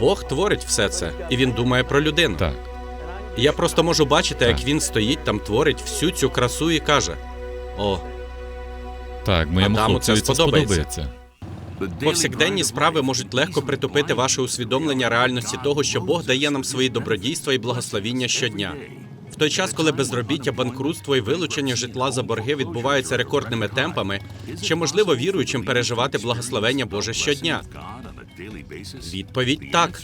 Бог творить все це, і він думає про людину. Так. Я просто можу бачити, як він стоїть там, творить всю цю красу і каже: О, Так, моєму Адаму це сподобається. сподобається. повсякденні справи можуть легко притупити ваше усвідомлення реальності того, що Бог дає нам свої добродійства і благословіння щодня. В той час, коли безробіття, банкрутство і вилучення житла за борги відбуваються рекордними темпами, чи можливо віруючим переживати благословення Боже щодня? Відповідь так.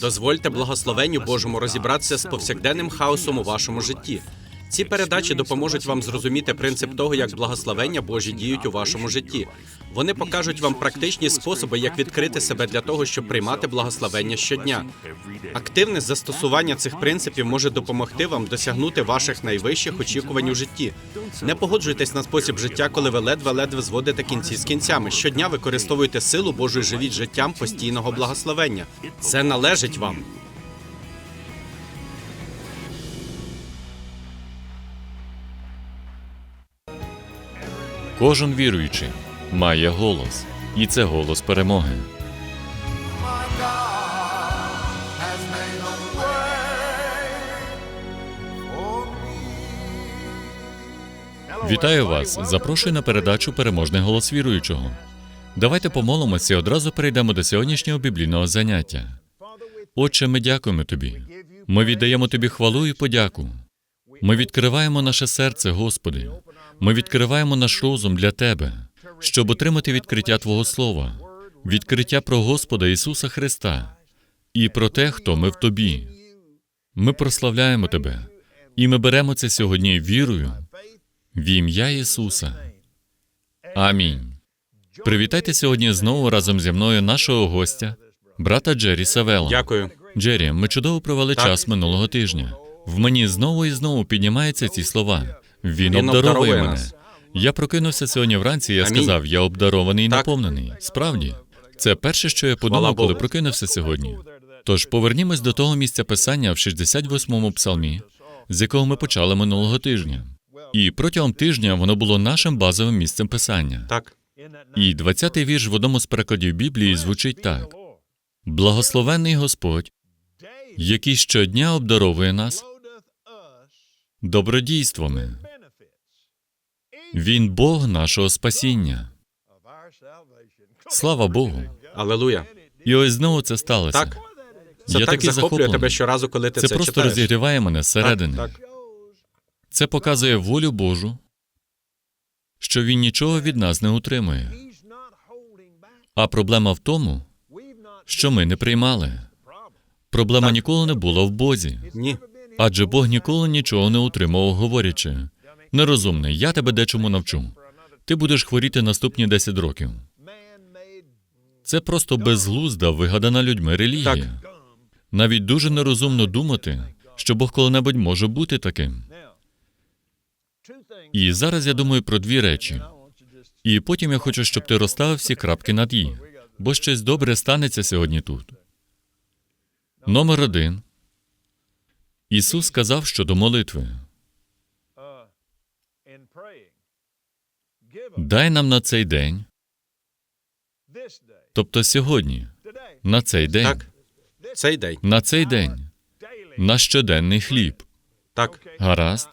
Дозвольте благословенню Божому розібратися з повсякденним хаосом у вашому житті. Ці передачі допоможуть вам зрозуміти принцип того, як благословення Божі діють у вашому житті. Вони покажуть вам практичні способи, як відкрити себе для того, щоб приймати благословення щодня. Активне застосування цих принципів може допомогти вам досягнути ваших найвищих очікувань у житті. Не погоджуйтесь на спосіб життя, коли ви ледве-ледве зводите кінці з кінцями. Щодня використовуйте силу Божу і живіть життям постійного благословення. Це належить вам. Кожен віруючий має голос, і це голос перемоги. Вітаю вас! Запрошую на передачу Переможний голос віруючого. Давайте помолимося і одразу перейдемо до сьогоднішнього біблійного заняття. Отче, ми дякуємо тобі. Ми віддаємо тобі хвалу і подяку. Ми відкриваємо наше серце, Господи. Ми відкриваємо наш розум для Тебе, щоб отримати відкриття Твого Слова, відкриття про Господа Ісуса Христа і про те, хто ми в Тобі. Ми прославляємо Тебе, і ми беремо це сьогодні вірою в ім'я Ісуса. Амінь. Привітайте сьогодні знову разом зі мною нашого гостя, брата Джері Савела. Дякую. Джері, ми чудово провели Так. час минулого тижня. В мені знову і знову піднімаються ці слова. Він, Він обдаровує обдаровує мене. нас. Я прокинувся сьогодні вранці. і Я сказав, я обдарований і наповнений. Справді, це перше, що я подумав, коли прокинувся сьогодні. Тож повернімось до того місця писання в 68-му псалмі, з якого ми почали минулого тижня. І протягом тижня воно було нашим базовим місцем писання. Так. І 20-й вірш в одному з перекладів Біблії звучить так: Благословенний Господь, який щодня обдаровує нас добродійствами. Він Бог нашого спасіння. Слава Богу! Алелуя. І ось знову це сталося. Так. Це Я так такий захоплює захоплений. тебе щоразу, коли ти Це це, просто читаєш. розігріває мене зсередини. Так, так. Це показує волю Божу, що він нічого від нас не утримує. А проблема в тому, що ми не приймали. Проблема Так. ніколи не була в Бозі, Ні. адже Бог ніколи нічого не утримував, говорячи: нерозумний, я тебе дечому навчу. Ти будеш хворіти наступні 10 років. Це просто безглузда, вигадана людьми релігія. Так. Навіть дуже нерозумно думати, що Бог коли-небудь може бути таким. І зараз я думаю про дві речі. І потім я хочу, щоб ти розставив всі крапки над «і», бо щось добре станеться сьогодні тут. Номер один. Ісус сказав щодо молитви: дай нам на цей день, тобто сьогодні, на цей день, Так. Цей день. на цей день, на щоденний хліб. Так. Гаразд.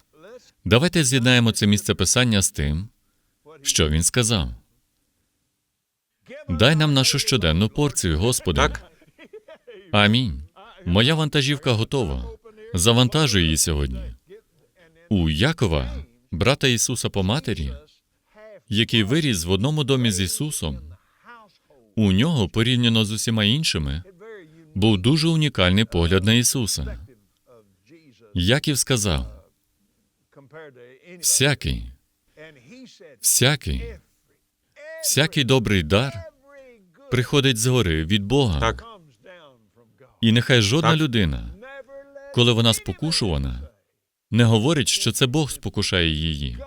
Давайте з'єднаємо це місце писання з тим, що він сказав. Дай нам нашу щоденну порцію, Господи. Так. Амінь. Моя вантажівка готова. Завантажуй її сьогодні. У Якова, брата Ісуса по матері, який виріс в одному домі з Ісусом, у нього, порівняно з усіма іншими, був дуже унікальний погляд на Ісуса. Яків сказав: всякий, всякий, всякий добрий дар приходить згори від Бога. Так. І нехай жодна Так. людина, коли вона спокушувана, не говорить, що це Бог спокушає її,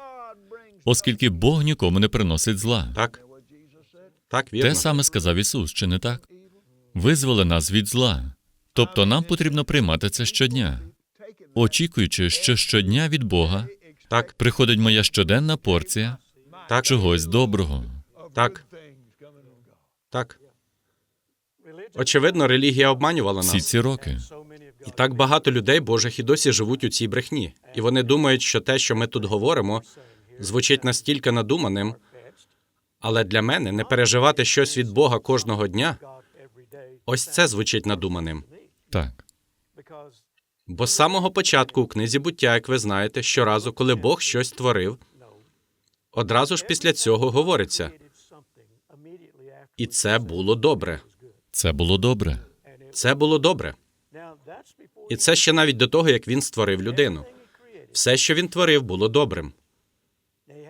оскільки Бог нікому не приносить зла. Так. Так, вірно. Те саме сказав Ісус, чи не так? Визволи нас від зла. Тобто нам потрібно приймати це щодня, очікуючи, що щодня від Бога Так. приходить моя щоденна порція Так. чогось доброго. Так. Так. Очевидно, релігія обманювала всі нас. ці роки. І так багато людей Божих і досі живуть у цій брехні. І вони думають, що те, що ми тут говоримо, звучить настільки надуманим. Але для мене не переживати щось від Бога кожного дня. Ось це звучить надуманим. Так, Бо з самого початку у книзі буття, як ви знаєте, щоразу, коли Бог щось створив, одразу ж після цього говориться. І це було добре. це було добре. Це було добре. І це ще навіть до того, як він створив людину. Все, що він творив, було добрим.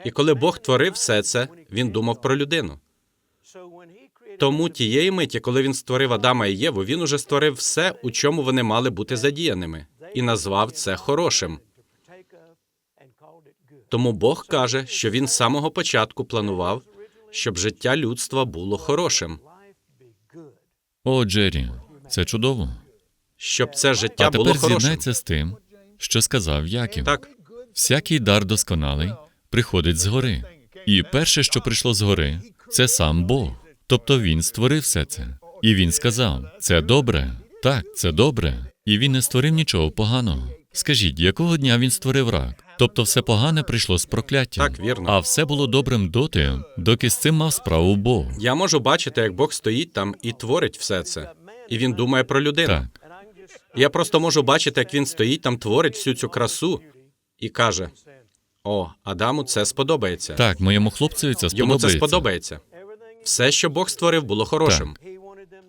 І коли Бог творив все це, він думав про людину. Тому тієї миті, коли він створив Адама і Єву, він уже створив все, у чому вони мали бути задіяними, і назвав це хорошим. Тому Бог каже, що він з самого початку планував, щоб життя людства було хорошим, О, Джері, це чудово. щоб це життя А було тепер хорошим. з'єднайся з тим, що сказав Яків. Так, Всякий дар досконалий приходить згори. І перше, що прийшло згори, це сам Бог. Тобто він створив все це. І він сказав: це добре. Так, це добре. І він не створив нічого поганого. Скажіть, якого дня він створив рак? Тобто все погане прийшло з прокляттям. Так, вірно. А все було добрим доти, доки з цим мав справу Бог. я можу бачити, як Бог стоїть там і творить все це. І він думає про людину. Так, Я просто можу бачити, як він стоїть там, творить всю цю красу і каже: О, Адаму це сподобається. так, моєму хлопцеві це Йому це сподобається. Все, що Бог створив, було хорошим.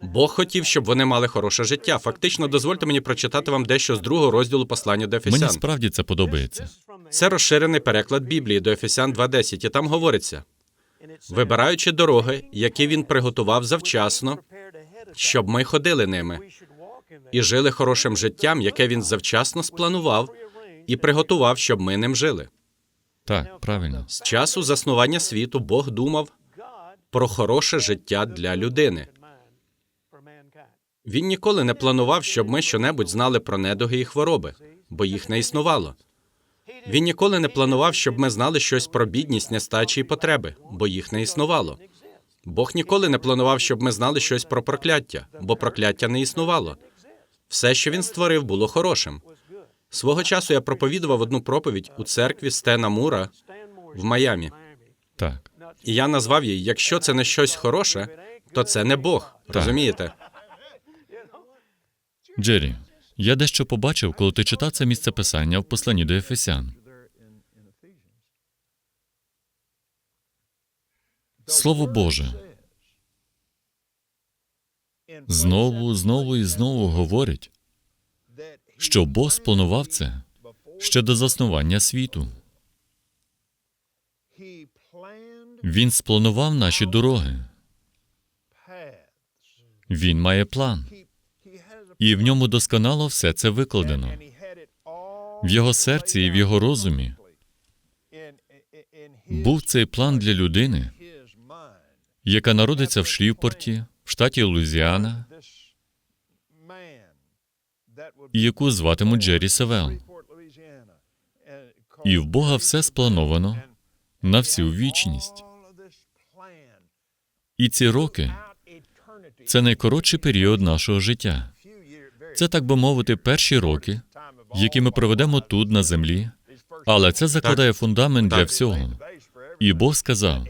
Бог хотів, щоб вони мали хороше життя. Фактично, дозвольте мені прочитати вам дещо з другого розділу послання до Мені Ефесян. справді це подобається. Це розширений переклад Біблії до Ефесян 2.10, і там говориться: вибираючи дороги, які він приготував завчасно, щоб ми ходили ними, і жили хорошим життям, яке він завчасно спланував і приготував, щоб ми ним жили. Так, правильно. З часу заснування світу Бог думав про хороше життя для людини. Він ніколи не планував, щоб ми щонебудь знали про недуги і хвороби, бо їх не існувало. Він ніколи не планував, щоб ми знали щось про бідність, нестачі і потреби, бо їх не існувало. Бог ніколи не планував, щоб ми знали щось про прокляття, бо прокляття не існувало. Все, що він створив, було хорошим. Свого часу я проповідував одну проповідь у церкві Стена Мура в Майамі. Так. І я назвав її: якщо це не щось хороше, то це не Бог. Розумієте? Джері, я дещо побачив, коли ти читав це місце писання в посланні до Ефесян. Слово Боже знову, знову і знову говорить, що Бог спланував це ще до заснування світу. Він спланував наші дороги. Він має план, і в ньому досконало все це викладено. В його серці і в його розумі був цей план для людини, яка народиться в Шлівпорті, в штаті Луїзіана, і яку зватимуть Джері Севел. І в Бога все сплановано на всю вічність. І ці роки це найкоротший період нашого життя. Це, так би мовити, перші роки, які ми проведемо тут на землі, але це закладає фундамент для всього. І Бог сказав: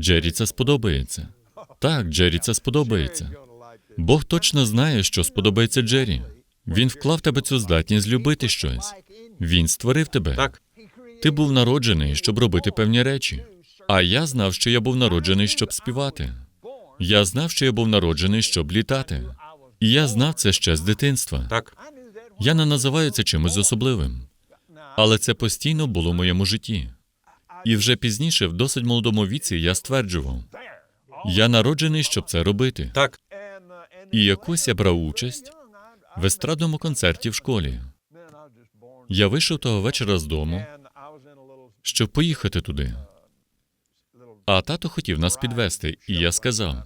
Джері це сподобається. Так, Джері це сподобається. Бог точно знає, що сподобається Джері. Він вклав в тебе цю здатність любити щось. Він створив тебе. Так, Ти був народжений, щоб робити певні речі. А я знав, що я був народжений, щоб співати. Я знав, що я був народжений, щоб літати. І я знав це ще з дитинства. так, Я не називаю це чимось особливим, але це постійно було в моєму житті. І вже пізніше, в досить молодому віці, я стверджував: я народжений, щоб це робити. так. І якось я брав участь в естрадному концерті в школі. Я вийшов того вечора з дому, щоб поїхати туди. А тато хотів нас підвести, і я сказав: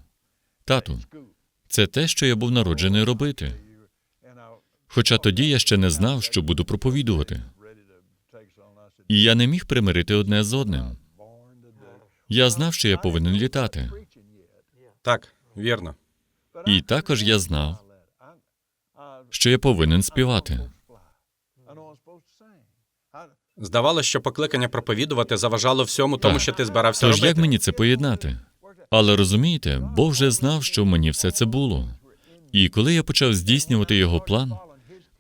тату, це те, що я був народжений робити. Хоча тоді я ще не знав, що буду проповідувати. І я не міг примирити одне з одним. Я знав, що я повинен літати. Так, вірно. І також я знав, що я повинен співати. Здавалося, що покликання проповідувати заважало всьому тому, Так. що ти збирався Тож робити. як мені це поєднати? Але розумієте, Бог вже знав, що в мені все це було. І коли я почав здійснювати його план,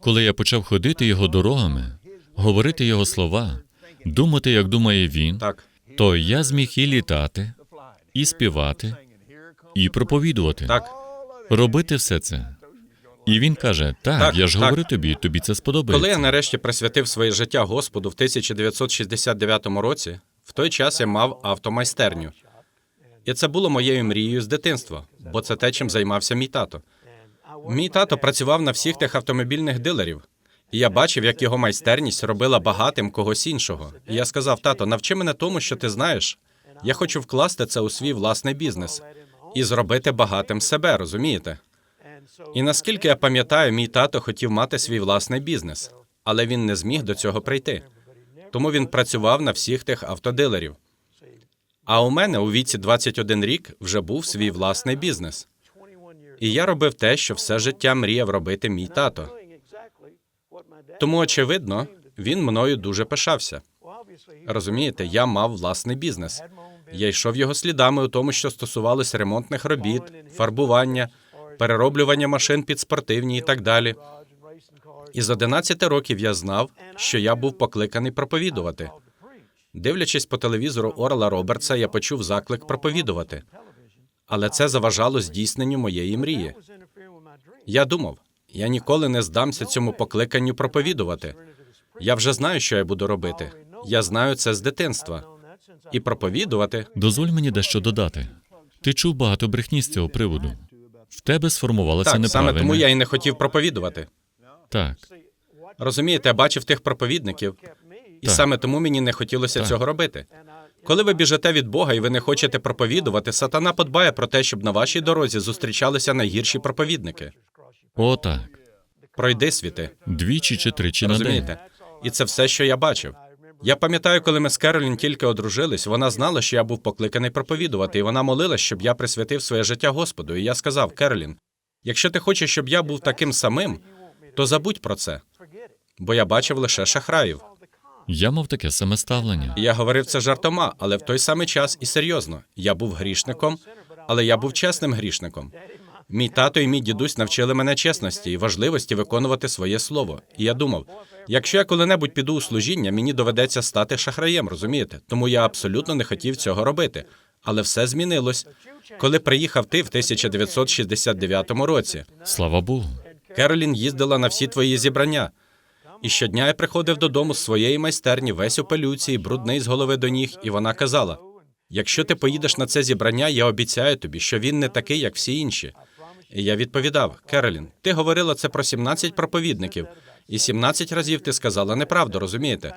коли я почав ходити його дорогами, говорити його слова, думати, як думає він, Так, то я зміг і літати, і співати, і проповідувати, так. робити все це. І він каже: Так, Так, я ж так. говорю тобі, тобі це сподобається. Коли я нарешті присвятив своє життя Господу в 1969 році, в той час я мав автомайстерню. І це було моєю мрією з дитинства, бо це те, чим займався мій тато. Мій тато працював на всіх тих автомобільних дилерів. І я бачив, як його майстерність робила багатим когось іншого. І я сказав: тато, навчи мене тому, що ти знаєш. Я хочу вкласти це у свій власний бізнес і зробити багатим себе, розумієте? І наскільки я пам'ятаю, мій тато хотів мати свій власний бізнес, але він не зміг до цього прийти. Тому він працював на всіх тих автодилерів. А у мене у віці 21 рік вже був свій власний бізнес. І я робив те, що все життя мріяв робити мій тато. Тому, очевидно, він мною дуже пишався. Розумієте, я мав власний бізнес. Я йшов його слідами у тому, що стосувалося ремонтних робіт, фарбування, перероблювання машин під спортивні і так далі. І з 11 років я знав, що я був покликаний проповідувати. Дивлячись по телевізору Орла Робертса, я почув заклик проповідувати. Але це заважало здійсненню моєї мрії. Я думав, я ніколи не здамся цьому покликанню проповідувати. Я вже знаю, що я буду робити. Я знаю це з дитинства. І проповідувати Дозволь мені дещо додати. Ти чув багато брехні з цього приводу. В тебе сформувалося так, саме тому я і не хотів проповідувати. Так, Розумієте, я бачив тих проповідників, і Так. саме тому мені не хотілося Так. цього робити. Коли ви біжите від Бога і ви не хочете проповідувати, сатана подбає про те, щоб на вашій дорозі зустрічалися найгірші проповідники. о так. Пройди світи, Двічі чи тричі на день. розумієте? І це все, що я бачив. Я пам'ятаю, коли ми з Керолін тільки одружились, вона знала, що я був покликаний проповідувати, і вона молилась, щоб я присвятив своє життя Господу. І я сказав, Керолін, якщо ти хочеш, щоб я був таким самим, то забудь про це, бо я бачив лише шахраїв. Я мав таке саме ставлення. Я говорив це жартома, але в той самий час і серйозно. Я був грішником, але я був чесним грішником. Мій тато і мій дідусь навчили мене чесності і важливості виконувати своє слово. І я думав, якщо я коли-небудь піду у служіння, мені доведеться стати шахраєм, розумієте? Тому я абсолютно не хотів цього робити. Але все змінилось, коли приїхав ти в 1969 році. Слава Богу. Керолін їздила на всі твої зібрання. І щодня я приходив додому з своєї майстерні, весь у пелюці, брудний з голови до ніг, і вона казала: якщо ти поїдеш на це зібрання, я обіцяю тобі, що він не такий, як всі інші. І я відповідав: Керолін, ти говорила це про 17 проповідників, і 17 разів ти сказала неправду, розумієте?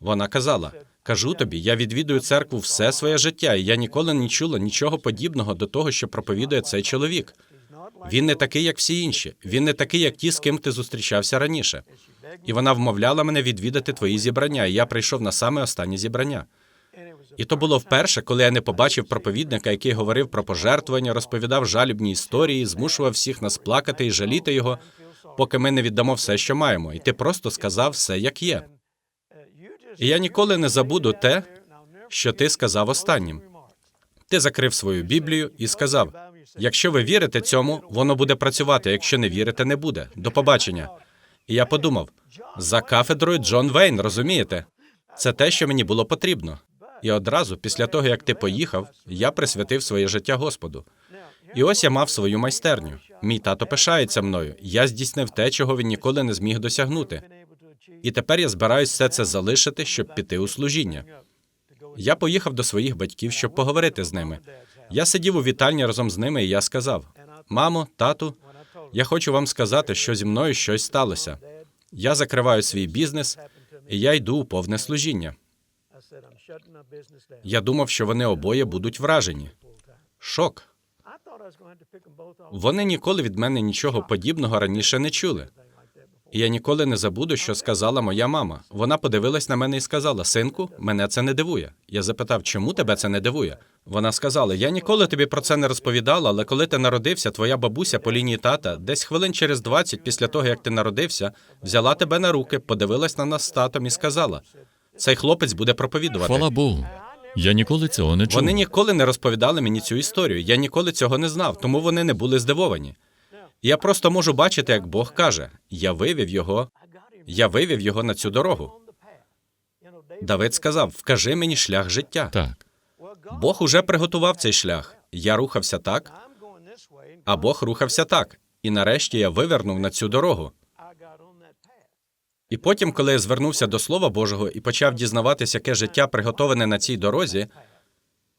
Вона казала: кажу тобі, я відвідую церкву все своє життя, і я ніколи не чула нічого подібного до того, що проповідує цей чоловік. Він не такий, як всі інші. Він не такий, як ті, з ким ти зустрічався раніше. І вона вмовляла мене відвідати твої зібрання, і я прийшов на саме останнє зібрання. І то було вперше, коли я не побачив проповідника, який говорив про пожертвування, розповідав жалібні історії, змушував всіх нас плакати і жаліти його, поки ми не віддамо все, що маємо. І ти просто сказав все, як є. І я ніколи не забуду те, що ти сказав останнім. Ти закрив свою Біблію і сказав: якщо ви вірите цьому, воно буде працювати. Якщо не вірите, не буде. До побачення. І я подумав: за кафедрою Джон Вейн, розумієте? Це те, що мені було потрібно. І одразу, після того, як ти поїхав, я присвятив своє життя Господу. І ось я мав свою майстерню. Мій тато пишається мною. Я здійснив те, чого він ніколи не зміг досягнути. І тепер я збираюсь все це залишити, щоб піти у служіння. Я поїхав до своїх батьків, щоб поговорити з ними. Я сидів у вітальні разом з ними, і я сказав: Мамо, тату, я хочу вам сказати, що зі мною щось сталося. Я закриваю свій бізнес, і я йду у повне служіння. Я думав, що вони обоє будуть вражені. Шок. Вони ніколи від мене нічого подібного раніше не чули. І я ніколи не забуду, що сказала моя мама. Вона подивилась на мене і сказала: Синку, мене це не дивує. Я запитав, чому тебе це не дивує? Вона сказала: Я ніколи тобі про це не розповідала, але коли ти народився, твоя бабуся по лінії тата, десь хвилин через 20 після того, як ти народився, взяла тебе на руки, подивилась на нас з татом і сказала: цей хлопець буде проповідувати. Хвала Богу. Я ніколи цього не чув. Вони ніколи не розповідали мені цю історію. Я ніколи цього не знав, тому вони не були здивовані. Я просто можу бачити, як Бог каже: я вивів його, я вивів його на цю дорогу. Давид сказав: Вкажи мені шлях життя. Так. Бог уже приготував цей шлях. Я рухався так, а Бог рухався так. І нарешті я вивернув на цю дорогу. І потім, коли я звернувся до Слова Божого і почав дізнаватися, яке життя приготоване на цій дорозі,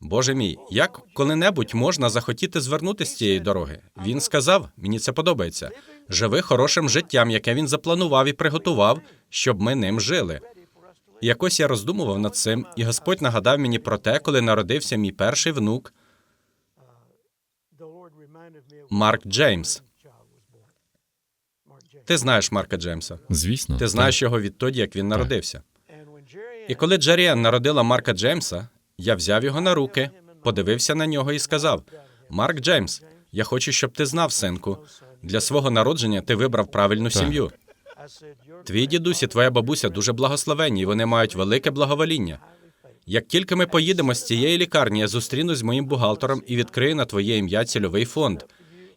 Боже мій, як коли-небудь можна захотіти звернути з цієї дороги? Він сказав, мені це подобається. Живи хорошим життям, яке він запланував і приготував, щоб ми ним жили. І якось я роздумував над цим, і Господь нагадав мені про те, коли народився мій перший внук Марк Джеймс. Ти знаєш Марка Джеймса. Звісно. Ти знаєш його відтоді, як він народився. І коли Джеріан народила Марка Джеймса, я взяв його на руки, подивився на нього і сказав: Марк Джеймс, я хочу, щоб ти знав, синку, для свого народження ти вибрав правильну Так. сім'ю. Твій дідусь і твоя бабуся дуже благословенні, і вони мають велике благовоління. Як тільки ми поїдемо з цієї лікарні, я зустрінусь з моїм бухгалтером і відкрию на твоє ім'я цільовий фонд.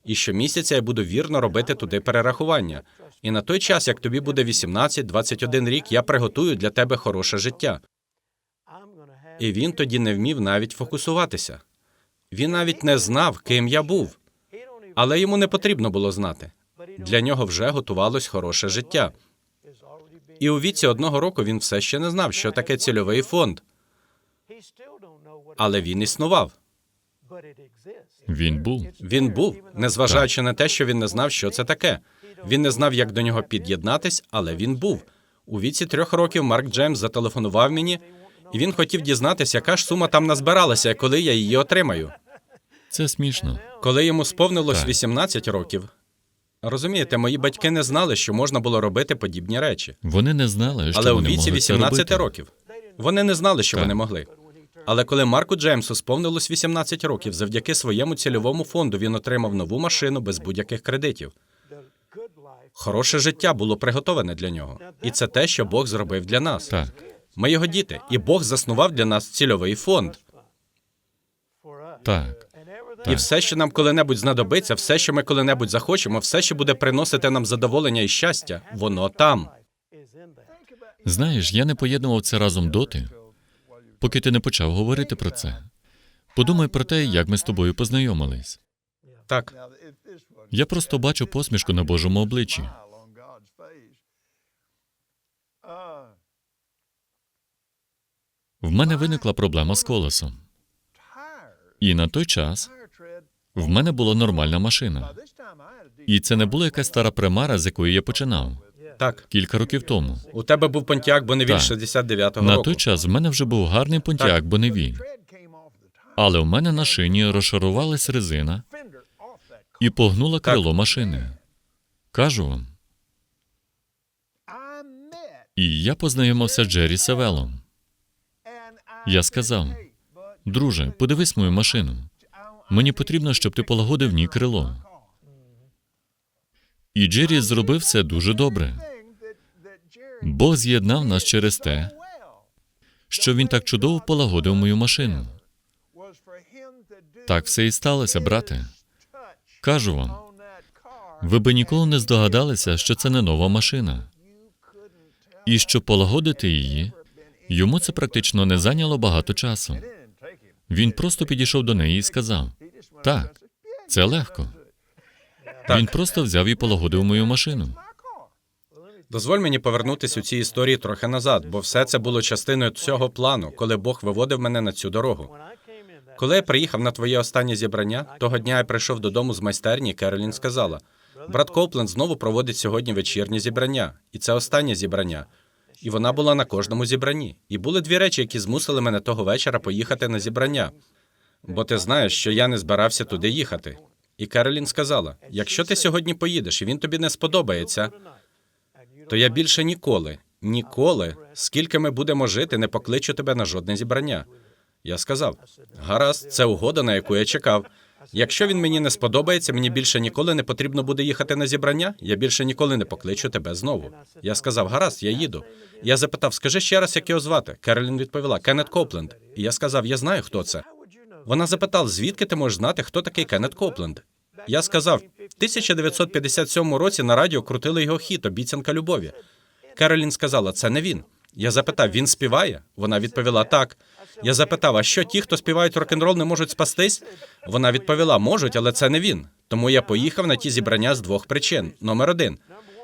І щомісяця я буду вірно робити туди перерахування. І на той час, як тобі буде 18-21 рік, я приготую для тебе хороше життя. І він тоді не вмів навіть фокусуватися. Він навіть не знав, ким я був, але йому не потрібно було знати. Для нього вже готувалось хороше життя. І у віці одного року він все ще не знав, що таке цільовий фонд, але він існував. Він був. Він був, незважаючи на те, що він не знав, що це таке. Він не знав, як до нього під'єднатись, але він був. У віці трьох років Марк Джеймс зателефонував мені, і він хотів дізнатися, яка ж сума там назбиралася, коли я її отримаю. Це смішно. Коли йому сповнилось Так. 18 років. Розумієте, мої батьки не знали, що можна було робити подібні речі. Вони не знали, що Але у вони віці могли це 18 робити. років вони не знали, що Так. вони могли. Але коли Марку Джеймсу сповнилось 18 років, завдяки своєму цільовому фонду він отримав нову машину без будь-яких кредитів. Хороше життя було приготоване для нього, і це те, що Бог зробив для нас. Так. Ми його діти, і Бог заснував для нас цільовий фонд. Так. І все, що нам коли-небудь знадобиться, все, що ми коли-небудь захочемо, все, що буде приносити нам задоволення і щастя, воно там. Знаєш, я не поєднував це разом доти, поки ти не почав говорити про це. Подумай про те, як ми з тобою познайомились. Так, Я просто бачу посмішку на Божому обличчі. В мене виникла проблема з колесом. І на той час в мене була нормальна машина. І це не була якась стара примара, з якої я починав так. кілька років тому. У тебе був Понтіак Боневіль Так. 69-го На року. той час в мене вже був гарний понтяк, бо не він. Але в мене на шині розшарувалась резина і погнула крило машини. Кажу вам. І я познайомився з Джері Савелом. Я сказав: друже, подивись мою машину. Мені потрібно, щоб ти полагодив в ній крило. І Джері зробив це дуже добре. Бог з'єднав нас через те, що він так чудово полагодив мою машину. Так все і сталося, брате. Кажу вам, ви би ніколи не здогадалися, що це не нова машина. І щоб полагодити її, йому це практично не зайняло багато часу. Він просто підійшов до неї і сказав: Так, це легко. Він просто взяв і полагодив мою машину. Дозволь мені повернутися у цій історії трохи назад, бо все це було частиною цього плану, коли Бог виводив мене на цю дорогу. Коли я приїхав на твоє останнє зібрання, того дня я прийшов додому з майстерні, Керолін сказала: брат Коупленд знову проводить сьогодні вечірнє зібрання, і це останнє зібрання. І вона була на кожному зібранні. І були дві речі, які змусили мене того вечора поїхати на зібрання. Бо ти знаєш, що я не збирався туди їхати. І Керолін сказала: якщо ти сьогодні поїдеш і він тобі не сподобається, то я більше ніколи, ніколи, скільки ми будемо жити, не покличу тебе на жодне зібрання. Я сказав: гаразд, це угода, на яку я чекав. Якщо він мені не сподобається, мені більше ніколи не потрібно буде їхати на зібрання. Я більше ніколи не покличу тебе знову. Я сказав, гаразд, я їду. Я запитав, скажи ще раз, як його звати. Керолін відповіла: Кеннет Копленд. І я сказав, я знаю, хто це. Вона запитала, звідки ти можеш знати, хто такий Кеннет Копленд? Я сказав, в 1957 році на радіо крутили його хіт Обіцянка любові. Керолін сказала, це не він. Я запитав, він співає? Вона відповіла так. Я запитав, а що ті, хто співають рок-н-рол, не можуть спастись? Вона відповіла, можуть, але це не він. Тому я поїхав на ті зібрання з двох причин. Номер один.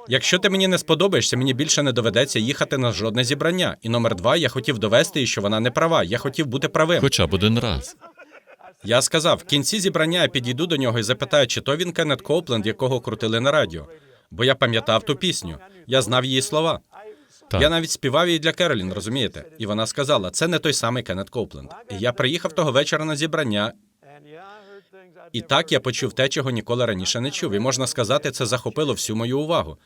Якщо ти мені не сподобаєшся, мені більше не доведеться їхати на жодне зібрання. І номер два, я хотів довести що вона не права. Я хотів бути правим. Хоча б один раз. Я сказав, в кінці зібрання я підійду до нього і запитаю, чи то він Кеннет Копленд, якого крутили на радіо. Бо я пам'ятав ту пісню, я знав її слова. Так. Я навіть співав її для Керолін, розумієте? І вона сказала, це не той самий Кеннет Копленд. І я приїхав того вечора на зібрання, і так я почув те, чого ніколи раніше не чув. І можна сказати, це захопило всю мою увагу.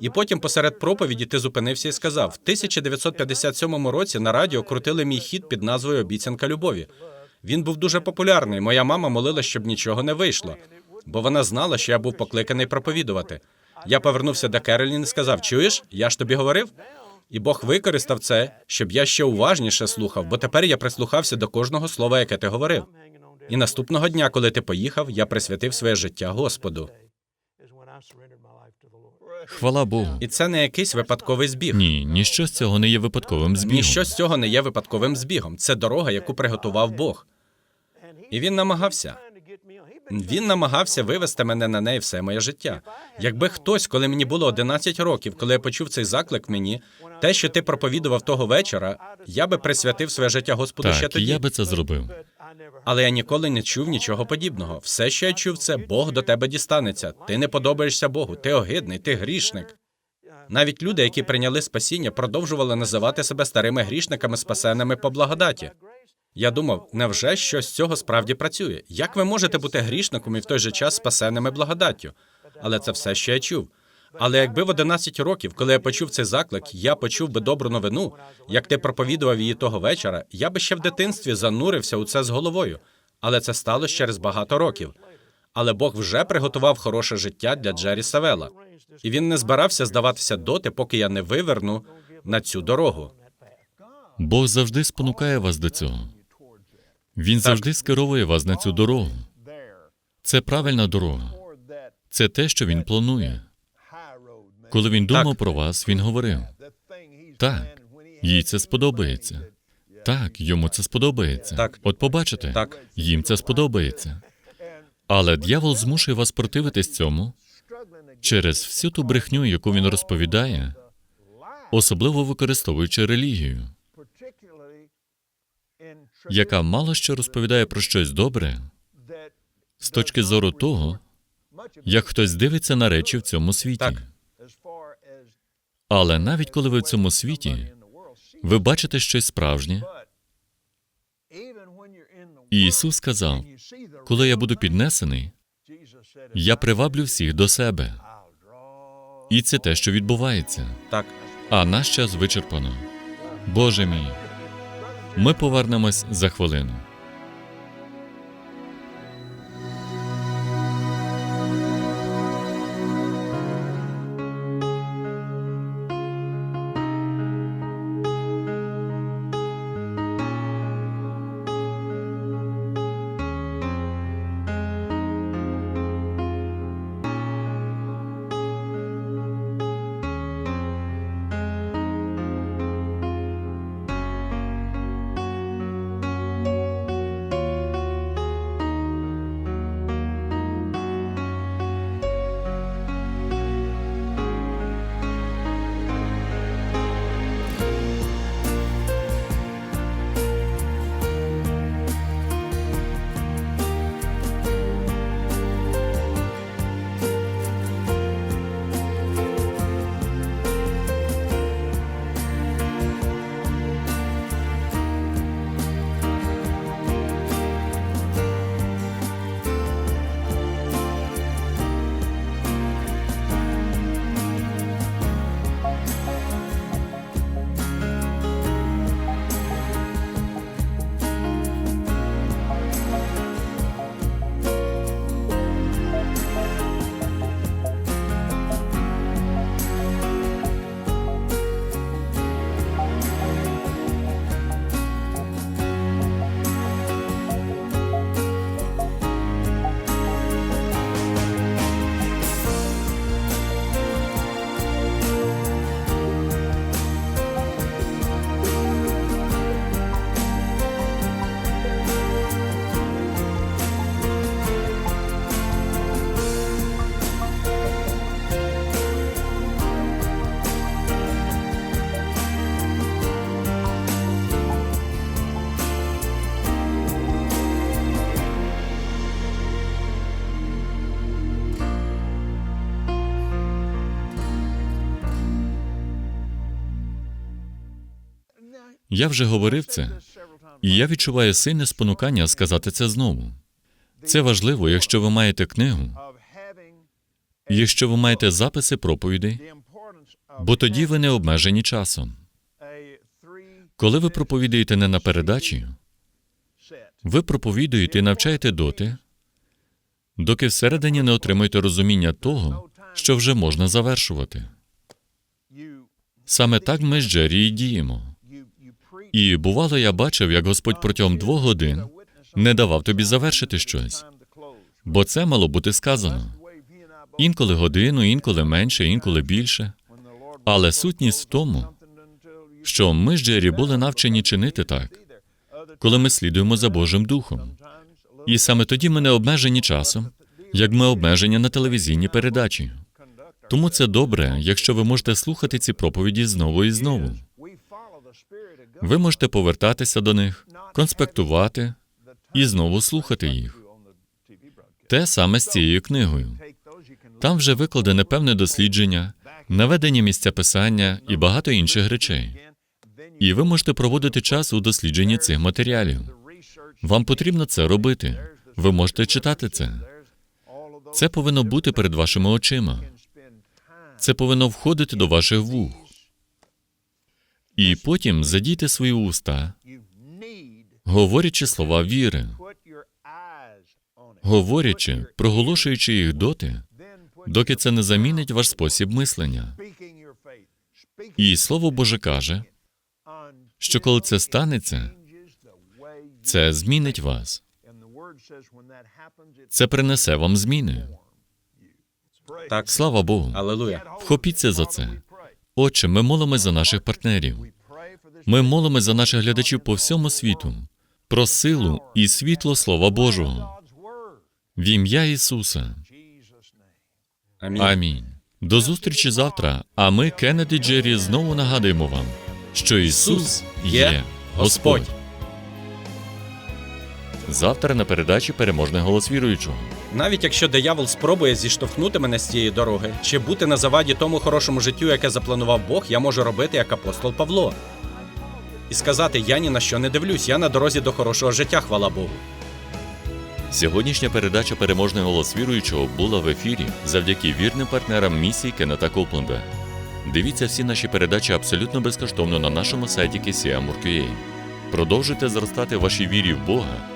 І потім, посеред проповіді, ти зупинився і сказав: в 1957 році на радіо крутили мій хіт під назвою Обіцянка любові. Він був дуже популярний. Моя мама молила, щоб нічого не вийшло, бо вона знала, що я був покликаний проповідувати. Я повернувся до Керолін і сказав: Чуєш, я ж тобі говорив? І Бог використав це, щоб я ще уважніше слухав, бо тепер я прислухався до кожного слова, яке ти говорив. І наступного дня, коли ти поїхав, я присвятив своє життя Господу. Хвала Богу. І це не якийсь випадковий збіг. Ні, ніщо з цього не є випадковим збігом. Ніщо з цього не є випадковим збігом. Це дорога, яку приготував Бог. І він намагався. Він намагався вивести мене на неї все моє життя. Якби хтось, коли мені було 11 років, коли я почув цей заклик мені, те, що ти проповідував того вечора, я би присвятив своє життя Господу ще Так, і тоді. я би це зробив. Але я ніколи не чув нічого подібного. Все, що я чув, це Бог до тебе дістанеться. Ти не подобаєшся Богу, ти огидний, ти грішник. Навіть люди, які прийняли спасіння, продовжували називати себе старими грішниками, спасеними по благодаті. Я думав, невже щось з цього справді працює? Як ви можете бути грішником і в той же час спасеними благодаттю? Але це все, що я чув. Але якби в 11 років, коли я почув цей заклик, я почув би добру новину, як ти проповідував її того вечора, я би ще в дитинстві занурився у це з головою. Але це сталося через багато років. Але Бог вже приготував хороше життя для Джері Савела, і він не збирався здаватися доти, поки я не виверну на цю дорогу. Бог завжди спонукає вас до цього. Він завжди скеровує вас на цю дорогу. Це правильна дорога. Це те, що він планує. Коли він думав Так. про вас, він говорив: так, їй це сподобається. Так, йому це сподобається. Так. От побачите, Так. їм це сподобається. Але дьявол змушує вас противитись цьому через всю ту брехню, яку він розповідає, особливо використовуючи релігію, яка мало що розповідає про щось добре з точки зору того, як хтось дивиться на речі в цьому світі. Так. Але навіть коли ви в цьому світі, ви бачите щось справжнє. І Ісус сказав, коли я буду піднесений, я приваблю всіх до себе. І це те, що відбувається. Так, А наш час вичерпано. Боже мій, ми повернемось за хвилину. Я вже говорив це, і я відчуваю сильне спонукання сказати це знову. Це важливо, якщо ви маєте книгу, якщо ви маєте записи проповідей, бо тоді ви не обмежені часом. Коли ви проповідуєте не на передачі, ви проповідуєте і навчаєте доти, доки всередині не отримуєте розуміння того, що вже можна завершувати. Саме так ми з Джері і діємо. І бувало, я бачив, як Господь протягом двох годин не давав тобі завершити щось, бо це мало бути сказано. Інколи годину, інколи менше, інколи більше. Але сутність в тому, що ми з Джері були навчені чинити так, коли ми слідуємо за Божим Духом. І саме тоді ми не обмежені часом, як ми обмежені на телевізійній передачі. Тому це добре, якщо ви можете слухати ці проповіді знову і знову. Ви можете повертатися до них, конспектувати і знову слухати їх. Те саме з цією книгою. Там вже викладене певне дослідження, наведені місця писання і багато інших речей. І ви можете проводити час у дослідженні цих матеріалів. Вам потрібно це робити. Ви можете читати це. Це повинно бути перед вашими очима. Це повинно входити до ваших вух. І потім задійте свої уста, говорячи слова віри, говорячи, проголошуючи їх доти, доки це не замінить ваш спосіб мислення. І Слово Боже каже, що коли це станеться, це змінить вас. Це принесе вам зміни. Так, Слава Богу. Алелуя. Вхопіться за це. Отче, ми молимось за наших партнерів. Ми молимось за наших глядачів по всьому світу про силу і світло Слова Божого в ім'я Ісуса. Амінь. Амінь. До зустрічі завтра. А ми, Кеннеді Джері, знову нагадуємо вам, що Ісус є Господь. Завтра на передачі переможний голос віруючого. Навіть якщо диявол спробує зіштовхнути мене з цієї дороги, чи бути на заваді тому хорошому життю, яке запланував Бог, я можу робити як апостол Павло. І сказати: я ні на що не дивлюсь, я на дорозі до хорошого життя, хвала Богу. Сьогоднішня передача Переможний голос віруючого була в ефірі завдяки вірним партнерам місії Кеннета Копленда. Дивіться всі наші передачі абсолютно безкоштовно на нашому сайті KCM.org.ua. Продовжуйте зростати в вашій вірі в Бога